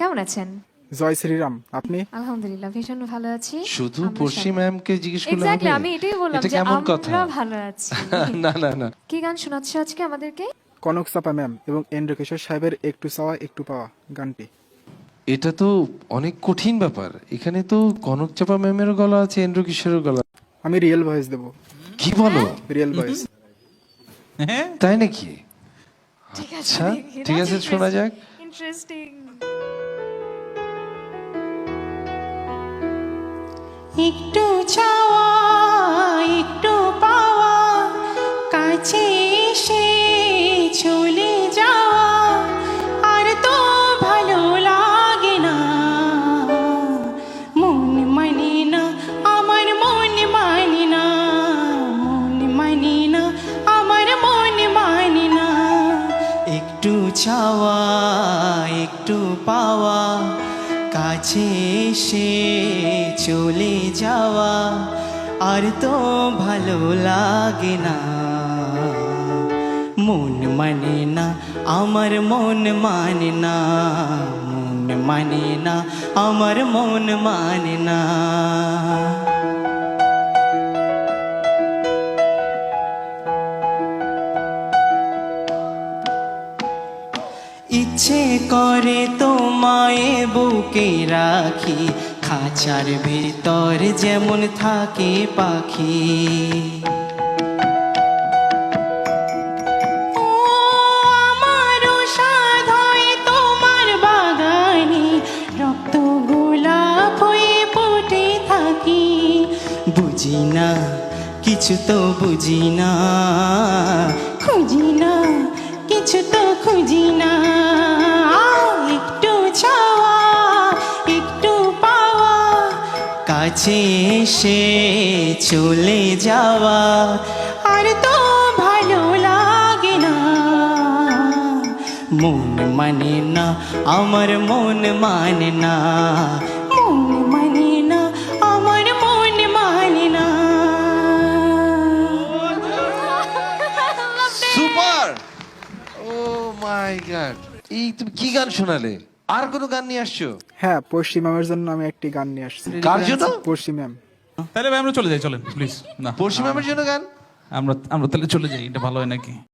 কেমন আছেন? জয় শ্রীরাম আপনি? আলহামদুলিল্লাহ ভীষণ ভালো আছি। শুধু পড়শি ম্যামকে জিজ্ঞেস করলে Exactly, হবে? আমি এটাই বললাম যে কেমন কথা? আমরা ভালো আছি। না না না। কি গান শোনাচ্ছে আজকে আমাদেরকে? কনক চাপা ম্যাম এবং এন্দ্র কিশোর সাহেবের একটু চাওয়া একটু পাওয়া গানটি। এটা তো অনেক কঠিন ব্যাপার। এখানে তো কনক চাপা ম্যামের গলা আছে এন্দ্র কিশোরের গলা আমি রিয়েল ভয়েস দেব। কি বলো? Real voice. হ্যাঁ? তাই নাকি? ঠিক আচ্ছা ঠিক আছে শোনা যাক। ইন্টারেস্টিং একটু চাওয়া, একটু পাওয়া, কাছে এসে চলে যাওয়া, আর তো ভালো লাগে না। মন মানে না, আমার মন মানে না। মন মানে না, আমার মন মানে না। একটু চাওয়া, একটু পাওয়া কাছে এসে চলে যাওয়া আর তো ভালো লাগে না। মন মানে না, আমার মন মানে না। মন মানে না, আমার মন মানে না। ইচ্ছে করে তোমায় বুকে রাখি, খাঁচার ভিতর যেমন থাকে পাখি। বুঝি না, কিছু তো বুঝি না, খুঁজি না কিছু তো খুঁজি না। একটু চাওয়া, একটু পাওয়া। কাছে এসে চলে যাওয়া। আর তো ভালো লাগে না। মন মানে না, আমার মন মানে না। ও মাই গড এই তুমি কি গান শোনালে? আর কোনো গান নিয়ে আসছো? হ্যাঁ পশ্চিম ম্যামের জন্য আমি একটি গান নিয়ে আসছি। কার জন্য? পশ্চিম ম্যাম। তাহলে ভাই আমরা চলে যাই চলেন প্লিজ না। পড়শি ম্যামের জন্য গান? আমরা আমরা তাহলে চলে যাই এটা ভালো হয় নাকি?